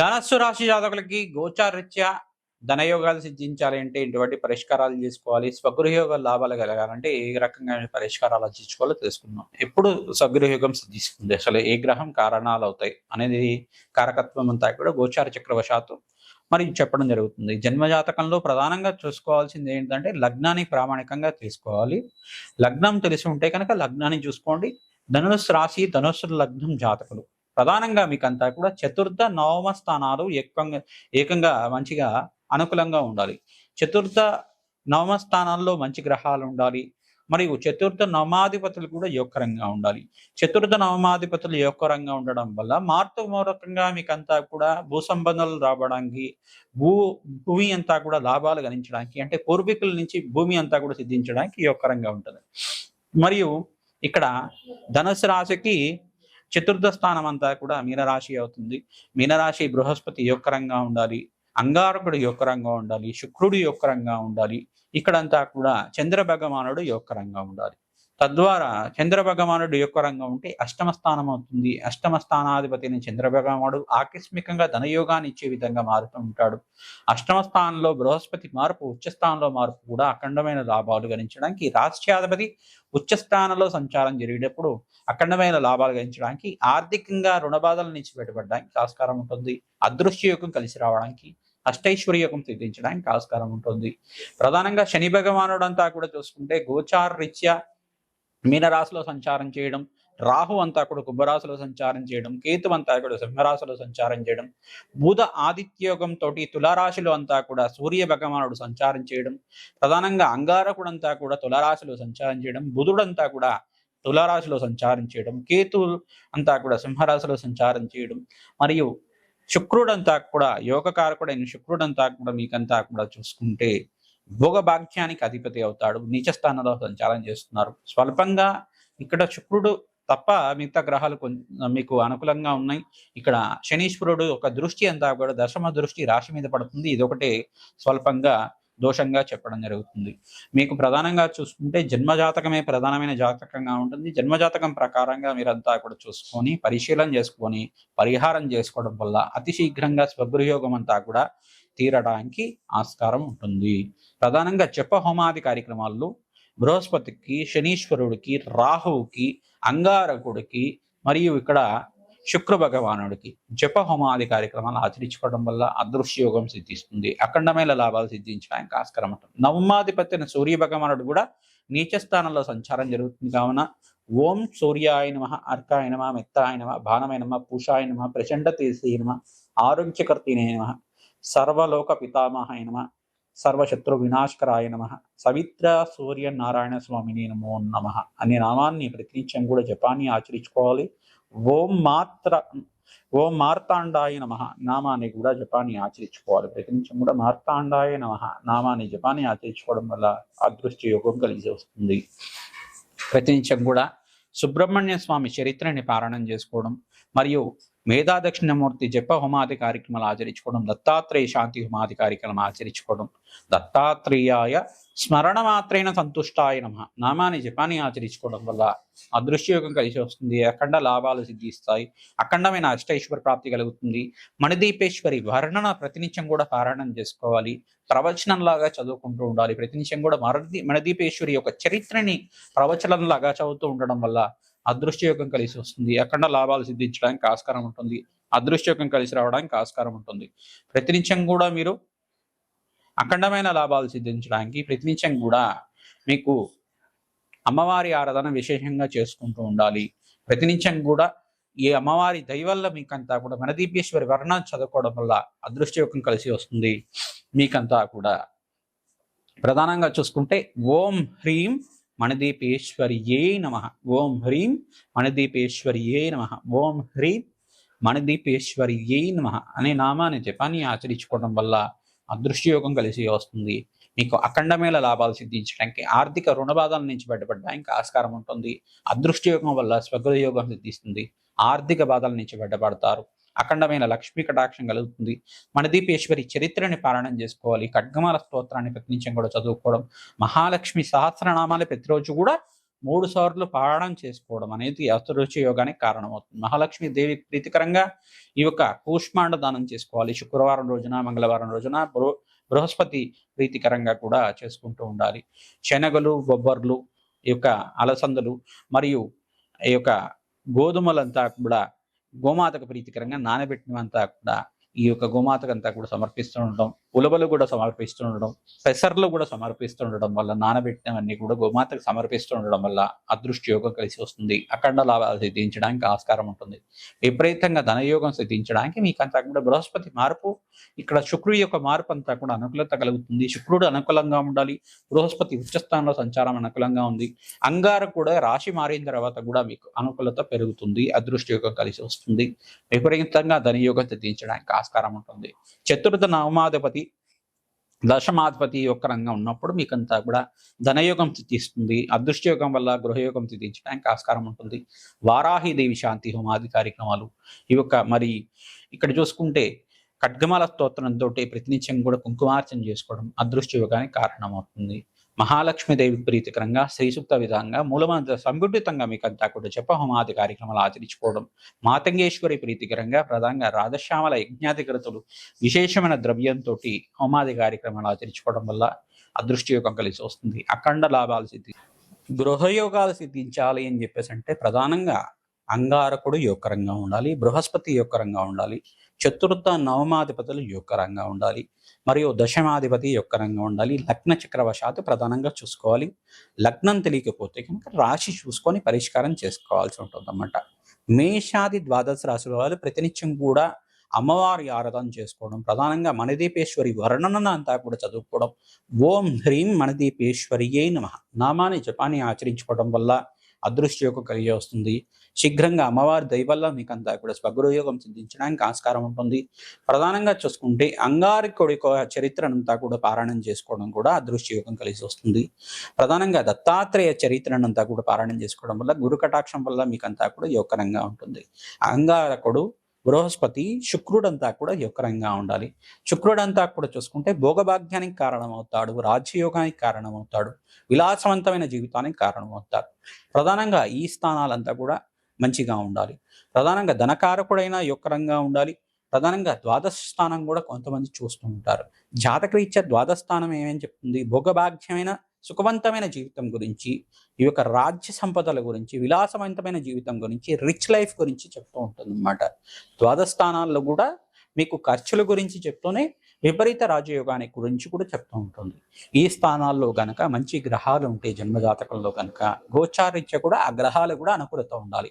ధనస్సు రాశి జాతకులకి గోచారీత్యా ధనయోగాలు సిద్ధించాలి అంటే ఇటువంటి పరిష్కారాలు చేసుకోవాలి. స్వగృహయోగ లాభాలు కలగాలంటే ఏ రకంగా పరిష్కారాలు ఆర్జించుకోవాలో తెలుసుకుందాం. ఎప్పుడు స్వగృహయోగం సిద్ధిస్తుంది? అసలు ఏ గ్రహం కారణాలు అవుతాయి అనేది కారకత్వం అంతా కూడా గోచార చక్రవశాత్తు మరి చెప్పడం జరుగుతుంది. జన్మజాతకంలో ప్రధానంగా చూసుకోవాల్సింది ఏంటంటే లగ్నాన్ని ప్రామాణికంగా తీసుకోవాలి. లగ్నం తెలిసి ఉంటే కనుక లగ్నాన్ని చూసుకోండి. ధనుస్సు రాశి ధనుస్సు లగ్నం జాతకులు. ప్రధానంగా మీకంతా కూడా చతుర్థ నవమ స్థానాలు ఏకంగా ఏకంగా మంచిగా అనుకూలంగా ఉండాలి. చతుర్థ నవమ స్థానాల్లో మంచి గ్రహాలు ఉండాలి. మరియు చతుర్థ నవమాధిపతులు కూడా యోగకరంగా ఉండాలి. చతుర్థ నవమాధిపతులు యోగకరంగా ఉండడం వల్ల మార్పు మూలకంగా మీకంతా కూడా భూ సంబంధాలు రావడానికి భూ భూమి అంతా కూడా లాభాలు గణించడానికి అంటే పూర్వీకుల నుంచి భూమి అంతా కూడా సిద్ధించడానికి యోగకరంగా ఉంటుంది. మరియు ఇక్కడ ధనుసు రాశికి చతుర్థ స్థానం అంతా కూడా మీనరాశి అవుతుంది. మీనరాశి బృహస్పతి యొక్కరంగా ఉండాలి. అంగారకుడు యొక్కరంగా ఉండాలి. శుక్రుడు యొక్కరంగా ఉండాలి. ఇక్కడంతా కూడా చంద్ర భగవానుడు యొక్కరంగా ఉండాలి. తద్వారా చంద్రభగవానుడు యొక్క రంగం ఉంటే అష్టమ స్థానం అవుతుంది. అష్టమ స్థానాధిపతిని చంద్రభగవానుడు ఆకస్మికంగా ధనయోగాన్ని ఇచ్చే విధంగా మారుతూ ఉంటాడు. అష్టమ స్థానంలో బృహస్పతి మార్పు ఉచ్చ స్థానంలో మార్పు కూడా అఖండమైన లాభాలు గణించడానికి రాష్ట్రాధిపతి ఉచ్చ స్థానంలో సంచారం జరిగేటప్పుడు అఖండమైన లాభాలు గణించడానికి ఆర్థికంగా రుణబాధల నుంచి బయటపడడానికి ఆస్కారం ఉంటుంది. అదృశ్య యోగం కలిసి రావడానికి అష్టైశ్వర్య యోగం సిద్ధించడానికి ఆస్కారం ఉంటుంది. ప్రధానంగా శని భగవానుడు అంతా కూడా చూసుకుంటే గోచార రీత్యా మీనరాశిలో సంచారం చేయడం రాహు అంతా కూడా కుంభరాశిలో సంచారం చేయడం కేతు అంతా కూడా సింహరాశిలో సంచారం చేయడం బుధ ఆదిత్యయోగం తోటి తులారాశిలో అంతా కూడా సూర్య భగవానుడు సంచారం చేయడం ప్రధానంగా అంగారకుడు అంతా కూడా తులారాశిలో సంచారం చేయడం బుధుడంతా కూడా తులారాశిలో సంచారం చేయడం కేతు అంతా కూడా సింహరాశిలో సంచారం చేయడం మరియు శుక్రుడంతా కూడా యోగకారకుడైన శుక్రుడంతా కూడా మీకంతా కూడా చూసుకుంటే భోగభాగ్యానికి అధిపతి అవుతాడు. నీచస్థానంలో సంచారం చేస్తున్నారు. స్వల్పంగా ఇక్కడ శుక్రుడు తప్ప మిగతా గ్రహాలు మీకు అనుకూలంగా ఉన్నాయి. ఇక్కడ శనీశ్వరుడు ఒక దృష్టి అంతా కూడా దశమ దృష్టి రాశి మీద పడుతుంది. ఇదొకటి స్వల్పంగా దోషంగా చెప్పడం జరుగుతుంది. మీకు ప్రధానంగా చూసుకుంటే జన్మజాతకమే ప్రధానమైన జాతకంగా ఉంటుంది. జన్మజాతకం ప్రకారంగా మీరంతా కూడా చూసుకొని పరిశీలన చేసుకొని పరిహారం చేసుకోవడం వల్ల అతి శీఘ్రంగా స్వగృహయోగం అంతా కూడా తీరడానికి ఆస్కారం ఉంటుంది. ప్రధానంగా జప హోమాది కార్యక్రమాల్లో బృహస్పతికి శనీశ్వరుడికి రాహువుకి అంగారకుడికి మరియు ఇక్కడ శుక్ర భగవానుడికి జప హోమాది కార్యక్రమాలు ఆచరించుకోవడం వల్ల అదృశ్యయోగం సిద్ధిస్తుంది. అఖండమైన లాభాలు సిద్ధించడానికి ఆస్కారం ఉంటుంది. నవమాధిపతి సూర్య భగవానుడు కూడా నీచ స్థానంలో సంచారం జరుగుతుంది కావున ఓం సూర్యాయ నమ అర్కాయ నమ మెత్తాయ నమ నమ పూషాయ నమ ప్రచండ తీసే నమ ఆరోగ్యకర్తినే నమ సర్వలోక పితామహ నమ. సర్వశత్రు వినాశకరాయ నమ. సవిత్ర సూర్య నారాయణ స్వామిని నమో నమ. అనే నామాన్ని ప్రతినిత్యం కూడా జపాన్ని ఆచరించుకోవాలి. ఓం మాత్ర ఓం మార్తాండాయ నమ. నామాన్ని కూడా జపాన్ని ఆచరించుకోవాలి. ప్రతినిత్యం కూడా మార్తాండాయ నమ. నామాన్ని జపాన్ని ఆచరించుకోవడం వల్ల అదృష్ట యోగం కలిసి వస్తుంది. ప్రతినిత్యం కూడా సుబ్రహ్మణ్య స్వామి చరిత్రని పారాయణం చేసుకోవడం మరియు మేధా దక్షిణమూర్తి జప హోమాది కార్యక్రమాలు ఆచరించుకోవడం దత్తాత్రేయ శాంతి హోమాది కార్యక్రమం ఆచరించుకోవడం దత్తాత్రేయాయ స్మరణ మాత్రైన సంతుష్టాయ నమ నామాన్ని జపాన్ని ఆచరించుకోవడం వల్ల అదృశ్యయోగం కలిసి వస్తుంది. అఖండ లాభాలు సిద్ధిస్తాయి. అఖండమైన అష్టైశ్వర ప్రాప్తి కలుగుతుంది. మణిదీపేశ్వరి వర్ణన ప్రతినిత్యం కూడా పారాయణం చేసుకోవాలి. ప్రవచనంలాగా చదువుకుంటూ ఉండాలి. ప్రతినిత్యం కూడా మరది మణిదీపేశ్వరి యొక్క చరిత్రని ప్రవచనంలాగా చదువుతూ ఉండడం వల్ల అదృష్టయోగం కలిసి వస్తుంది. అఖండ లాభాలు సిద్ధించడానికి ఆస్కారం ఉంటుంది. అదృష్టయోగం కలిసి రావడానికి ఆస్కారం ఉంటుంది. ప్రతినిత్యం కూడా మీరు అఖండమైన లాభాలు సిద్ధించడానికి ప్రతినిత్యం కూడా మీకు అమ్మవారి ఆరాధన విశేషంగా చేసుకుంటూ ఉండాలి. ప్రతినిత్యం కూడా ఈ అమ్మవారి దయవల్ల మీకంతా కూడా మనదీపేశ్వరి వర్ణ చదువుకోవడం వల్ల అదృష్టయోగం కలిసి వస్తుంది. మీకంతా కూడా. ప్రధానంగా చూసుకుంటే ఓం హ్రీం మణదీపేశ్వర్యే నమ. ఓం హ్రీం మణదీపేశ్వర్యే నమ. ఓం హ్రీం మణదీపేశ్వర్యే నమ అనే నామాన్ని జపాన్ని ఆచరించుకోవడం వల్ల అదృష్టయోగం కలిసి వస్తుంది. మీకు అఖండమైన లాభాలు సిద్ధించడానికి ఆర్థిక రుణబాధల నుంచి బయటపడడానికి ఆస్కారం ఉంటుంది. అదృష్టయోగం వల్ల స్వగృహయోగం సిద్ధిస్తుంది. ఆర్థిక బాధల నుంచి బయటపడతారు. అఖండమైన లక్ష్మీ కటాక్షం కలుగుతుంది. మణదీపేశ్వరి చరిత్రని పారాయణం చేసుకోవాలి. ఖడ్గమాల స్తోత్రాన్ని ప్రతినిత్యం కూడా చదువుకోవడం. మహాలక్ష్మి సహస్రనామాలు ప్రతిరోజు కూడా మూడు సార్లు పారాయణం చేసుకోవడం అనేది అస్తరుచి యోగానికి కారణమవుతుంది. మహాలక్ష్మి దేవి ప్రీతికరంగా ఈ యొక్క కూష్మాండ దానం చేసుకోవాలి. శుక్రవారం రోజున మంగళవారం రోజున బృహస్పతి ప్రీతికరంగా కూడా చేసుకుంటూ ఉండాలి. శనగలు బొబ్బర్లు ఈ యొక్క అలసందలు మరియు ఈ యొక్క గోధుమలంతా కూడా గోమాతకు ప్రీతికరంగా నానబెట్టినంతా కూడా ఈ యొక్క గోమాతకంతా కూడా సమర్పిస్తూ ఉండడం ఉలవలు కూడా సమర్పిస్తుండడం పెసర్లు కూడా సమర్పిస్తుండడం వల్ల నానబెట్టినవన్నీ కూడా గోమాతకు సమర్పిస్తుండడం వల్ల అదృష్టి యోగం కలిసి వస్తుంది. అఖండ లాభాలు సిద్ధించడానికి ఆస్కారం ఉంటుంది. విపరీతంగా ధనయోగం సిద్ధించడానికి మీకు అంతా కూడా బృహస్పతి మార్పు ఇక్కడ శుక్రుడి యొక్క మార్పు అంతా కూడా అనుకూలత కలుగుతుంది. శుక్రుడు అనుకూలంగా ఉండాలి బృహస్పతి ఉచ్చస్థానంలో సంచారం అనుకూలంగా ఉంది. అంగార కూడా రాశి మారిన తర్వాత కూడా మీకు అనుకూలత పెరుగుతుంది అదృష్టి యోగం కలిసి వస్తుంది. విపరీతంగా ధనయోగం సిద్ధించడానికి ఆస్కారం ఉంటుంది. చతుర్థ నవమాధిపతి దశమాధిపతి యొక్క రంగం ఉన్నప్పుడు మీకు అంతా కూడా ధనయోగం తీస్తుంది. అదృష్టయోగం వల్ల గృహయోగం సిద్ధించడానికి ఆస్కారం ఉంటుంది. వారాహిదేవి శాంతి హోమాది కార్యక్రమాలు. ఈ యొక్క మరి ఇక్కడ చూసుకుంటే ఖడ్గమాల స్తోత్రంతో ప్రతినిత్యం కూడా కుంకుమార్చన చేసుకోవడం అదృష్టయోగానికి కారణమవుతుంది. మహాలక్ష్మీదేవి ప్రీతికరంగా శ్రీసూక్త విధంగా మూలమంత్ర సంఘటితంగా మీకంతా కూడా జప హోమాది కార్యక్రమాలు ఆచరించుకోవడం మాతంగేశ్వరి ప్రీతికరంగా ప్రధానంగా రాధశ్యామల యజ్ఞాధికృతులు విశేషమైన ద్రవ్యంతో హోమాది కార్యక్రమాలు ఆచరించుకోవడం వల్ల అదృష్టయోగం కలిసి వస్తుంది. అఖండ లాభాలు సిద్ధి గృహయోగాలు సిద్ధించాలి అని చెప్పేసి అంటే ప్రధానంగా అంగారకుడు యోగకరంగా ఉండాలి బృహస్పతి యోగకరంగా ఉండాలి చతుర్థ నవమాధిపతులు యోగకరంగా ఉండాలి మరియు దశమాధిపతి యొక్క రంగం ఉండాలి. లగ్న చక్రవశాత్తు ప్రధానంగా చూసుకోవాలి. లగ్నం తెలియకపోతే కనుక రాశి చూసుకొని పరిష్కారం చేసుకోవాల్సి ఉంటుంది అన్నమాట మేషాది ద్వాదశ రాశుల వాళ్ళు ప్రతినిత్యం కూడా అమ్మవారి ఆరాధన చేసుకోవడం ప్రధానంగా మణిదీపేశ్వరి వర్ణన అంతా కూడా చదువుకోవడం. ఓం హ్రీం మణిదీపేశ్వరియే నమ. నామాన్ని జపాన్ని ఆచరించుకోవడం వల్ల అదృష్టయోగం కలిగి వస్తుంది. శీఘ్రంగా అమ్మవారి దయ వల్ల మీకు అంతా కూడా స్వగృహయోగం సిద్ధించడానికి ఆస్కారం ఉంటుంది. ప్రధానంగా చూసుకుంటే అంగారకుడి యొక్క చరిత్రనంతా కూడా పారాయణం చేసుకోవడం కూడా అదృష్టయోగం కలిసి వస్తుంది. ప్రధానంగా దత్తాత్రేయ చరిత్రనంతా కూడా పారాయణం చేసుకోవడం వల్ల గురు కటాక్షం వల్ల మీకంతా కూడా యోగకరంగా ఉంటుంది. అంగారకుడు బృహస్పతి శుక్రుడంతా కూడా యుక్రంగా ఉండాలి. శుక్రుడంతా కూడా చూసుకుంటే భోగభాగ్యానికి కారణమవుతాడు రాజ్యయోగానికి కారణమవుతాడు విలాసవంతమైన జీవితానికి కారణమవుతాడు. ప్రధానంగా ఈ స్థానాలంతా కూడా మంచిగా ఉండాలి. ప్రధానంగా ధనకారకుడైన యొక్కరంగా ఉండాలి. ప్రధానంగా ద్వాదశ స్థానం కూడా కొంతమంది చూస్తూ ఉంటారు. జాతకరీత్యా ద్వాదశ స్థానం ఏమేమి చెప్తుంది? భోగభాగ్యమైన సుఖవంతమైన జీవితం గురించి ఈ యొక్క రాజ్య సంపదల గురించి విలాసవంతమైన జీవితం గురించి రిచ్ లైఫ్ గురించి చెప్తూ ఉంటుంది అనమాట ద్వాదశ స్థానాల్లో కూడా మీకు ఖర్చుల గురించి చెప్తూనే విపరీత రాజయోగానికి గురించి కూడా చెప్తూ ఉంటుంది. ఈ స్థానాల్లో కనుక మంచి గ్రహాలు ఉంటే జన్మజాతకంలో కనుక గోచారీత్య కూడా ఆ గ్రహాలు కూడా అనుకూలత ఉండాలి.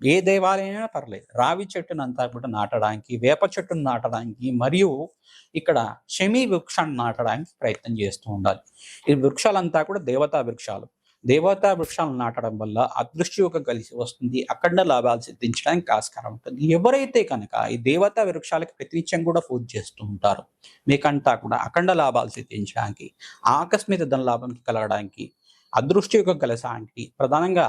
ఏ దేవాలయమైనా పర్లేదు. రావి చెట్టును అంతా కూడా నాటడానికి వేప చెట్టును నాటడానికి మరియు ఇక్కడ షమి వృక్షాన్ని నాటడానికి ప్రయత్నం చేస్తూ ఉండాలి. ఈ వృక్షాలంతా కూడా దేవతా వృక్షాలు. దేవతా వృక్షాలను నాటడం వల్ల అదృష్టయోగం కలిసి వస్తుంది. అఖండ లాభాలు సిద్ధించడానికి ఆస్కారం ఉంటుంది. ఎవరైతే కనుక ఈ దేవతా వృక్షాలకి ప్రతినిత్యం కూడా పూజ చేస్తూ ఉంటారు మీకంతా కూడా అఖండ లాభాలు సిద్ధించడానికి ఆకస్మిక ధన లాభం కలగడానికి అదృష్టయోగం కలగడానికి ప్రధానంగా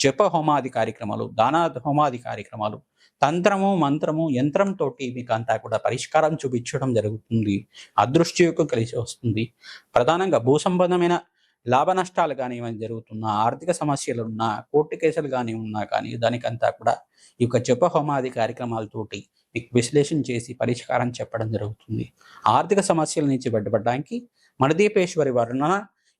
జప హోమాది కార్యక్రమాలు దాన హోమాది కార్యక్రమాలు తంత్రము మంత్రము యంత్రంతో మీకు అంతా కూడా పరిష్కారం చూపించడం జరుగుతుంది. అదృష్టయోగం కలిసి వస్తుంది. ప్రధానంగా భూ సంబంధమైన లాభ నష్టాలు కానీ ఏమైనా జరుగుతున్నా ఆర్థిక సమస్యలు ఉన్నా కోర్టు కేసులు కానీ ఉన్నా కానీ దానికంతా కూడా ఈ యొక్క జప హోమాది కార్యక్రమాలతోటి మీకు విశ్లేషణ చేసి పరిష్కారం చెప్పడం జరుగుతుంది. ఆర్థిక సమస్యల నుంచి బయటపడడానికి మణదీపేశ్వరి వర్ణన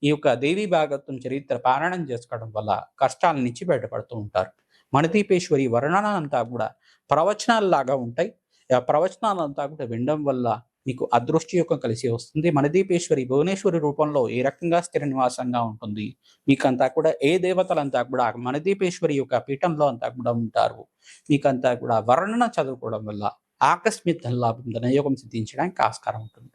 ఈ యొక్క దేవి భాగత్వం చరిత్ర పారాయణం చేసుకోవడం వల్ల కష్టాల నుంచి బయటపడుతూ ఉంటారు. మణిదీపేశ్వరి వర్ణన అంతా కూడా ప్రవచనాలు లాగా ఉంటాయి. ఆ ప్రవచనాలంతా కూడా వినడం వల్ల మీకు అదృష్టి యొక్క కలిసి వస్తుంది. మణిదీపేశ్వరి భువనేశ్వరి రూపంలో ఏ రకంగా స్థిర నివాసంగా ఉంటుంది? మీకంతా కూడా ఏ దేవతలంతా కూడా మణిదీపేశ్వరి యొక్క పీఠంలో అంతా కూడా ఉంటారు. మీకంతా కూడా వర్ణన చదువుకోవడం వల్ల ఆకస్మిక ధనలాభం ధనయోగం సిద్ధించడానికి ఆస్కారం ఉంటుంది.